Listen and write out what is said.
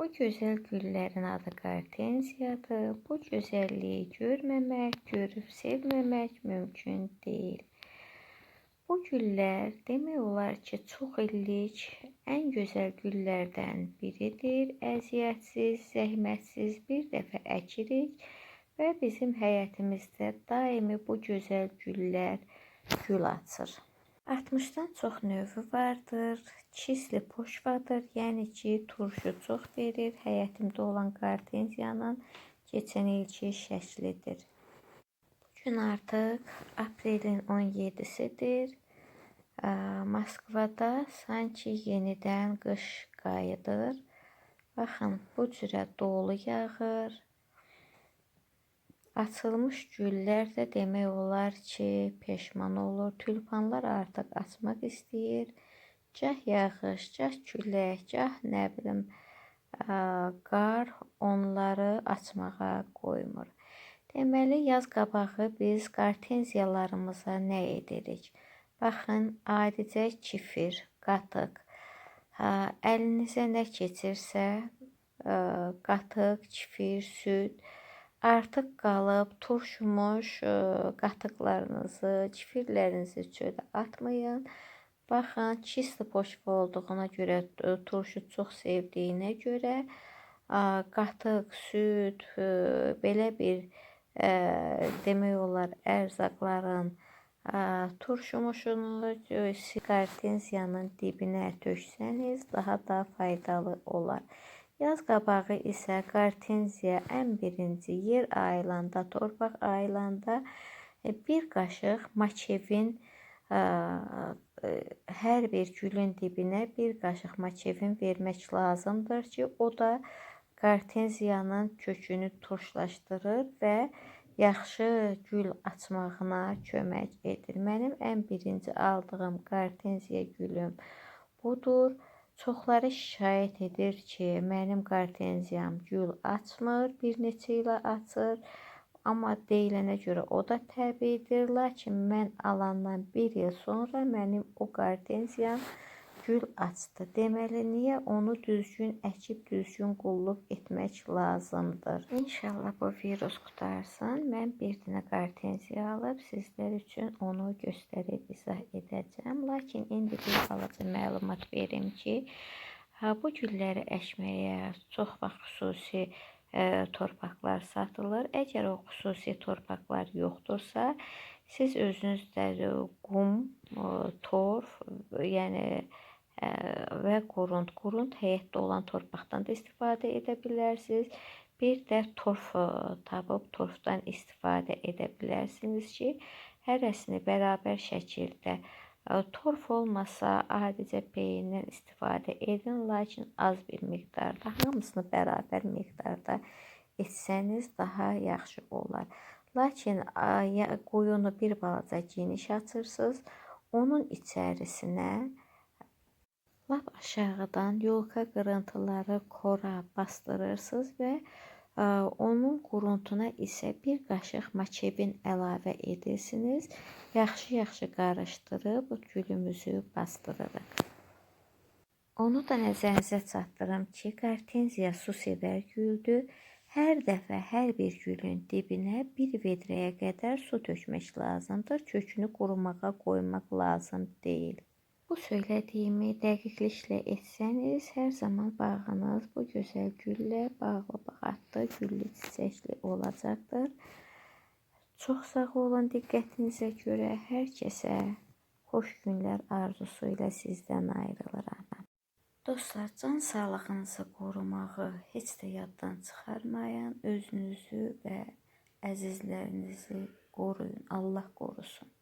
Bu güzel güllerin adı Gartenziyadır. Bu güzelliği görmemek, görüp sevmemek mümkün değil. Bu güller demək olar ki, çox illik ən gözəl güllərdən biridir. Əziyyətsiz, zəhmətsiz bir dəfə əkirik və bizim həyətimizdə daimi bu gözəl güllər gül açır. 60-dan çox növü vardır. Çisli poşvadır, yəni ki, turşu çox verir. Həyətimdə olan qartenziyanın keçən ilki şəklidir. Bugün artıq aprelin 17-sidir. Moskvada sanki yenidən qış qayıdır. Baxın, bu cürə dolu yağır. Açılmış güllər də demək olar ki, peşman olur. Tülpanlar artıq açmaq istəyir. Gah yağış, gah külək, gah nə bilim qar onları açmağa qoymur. Deməli, yaz qabağı biz qartenziyalarımıza nə edirik? Baxın, adicə kifir, qatıq. Əlinizə nə keçirsə, qatıq, kifir, süd, artıq qalıb turşumuş e, qatıqlarınızı, kifirlərinizi çölə atmayın. Baxın, çisti poşva olduğuna görə, e, turşu çox sevdiyinə görə qatıq, süd, e, belə bir demək olar ərzaqların turşumuşunu siqartenziyanın dibinə töksəniz daha da faydalı olar. Yaz qabağı isə qartenziya ən birinci yer ayılanda, torpaq ayılanda e, bir qaşıq maçevin e, e, hər bir gülün dibinə bir qaşıq maçevin vermək lazımdır ki, o da qartenziyanın kökünü turşlaşdırır və yaxşı gül açmağına kömək edir. Mənim ən birinci aldığım qartenziya gülüm budur. Çoxları şikayət edir ki, mənim qartenziyam gül açmır, bir neçə ilə açır. Amma deyilənə görə o da təbiidir. Lakin mən alandan bir il sonra mənim o qartenziyam gül açdı. Deməli, niyə onu düzgün əkib, düzgün qulluq etmək lazımdır. İnşallah bu virus qutarsın. Mən bir dənə qartenziya alıb sizlər üçün onu göstərib izah edəcəm. Lakin indi bir balaca məlumat verim ki, bu gülləri əkməyə çox vaxt xüsusi ə, e, torpaqlar satılır. Əgər o xüsusi torpaqlar yoxdursa, siz özünüz də qum, torf, yəni və qurunt. Qurunt həyətdə olan torpaqdan da istifadə edə bilərsiniz. Bir də torf tapıb torfdan istifadə edə bilərsiniz ki, hərəsini bərabər şəkildə torf olmasa adicə peyindən istifadə edin, lakin az bir miqdarda, hamısını bərabər miqdarda etsəniz daha yaxşı olar. Lakin qoyunu bir balaca geniş açırsınız, onun içərisinə lap aşağıdan yolka qırıntıları kora bastırırsınız və e, onun quruntuna isə bir qaşıq maçebin əlavə edirsiniz. Yaxşı-yaxşı qarışdırıb gülümüzü bastırırıq. Onu da nəzərinizə çatdırım ki, qartenziya su sevər güldür. Hər dəfə hər bir gülün dibinə bir vedrəyə qədər su tökmək lazımdır. Kökünü qurumağa qoymaq lazım deyil. Bu söylediğimi dəqiqliklə etsəniz, hər zaman bağınız bu gözəl güllə bağlı, bağatlı, güllü, çiçəkli olacaqdır. Çox sağ olun diqqətinizə görə. Hər kəsə xoş günlər arzusu ilə sizdən ayrılıram. Dostlar, can sağlığınızı qorumağı heç də yaddan çıxarmayın. Özünüzü və əzizlərinizi qoruyun. Allah qorusun.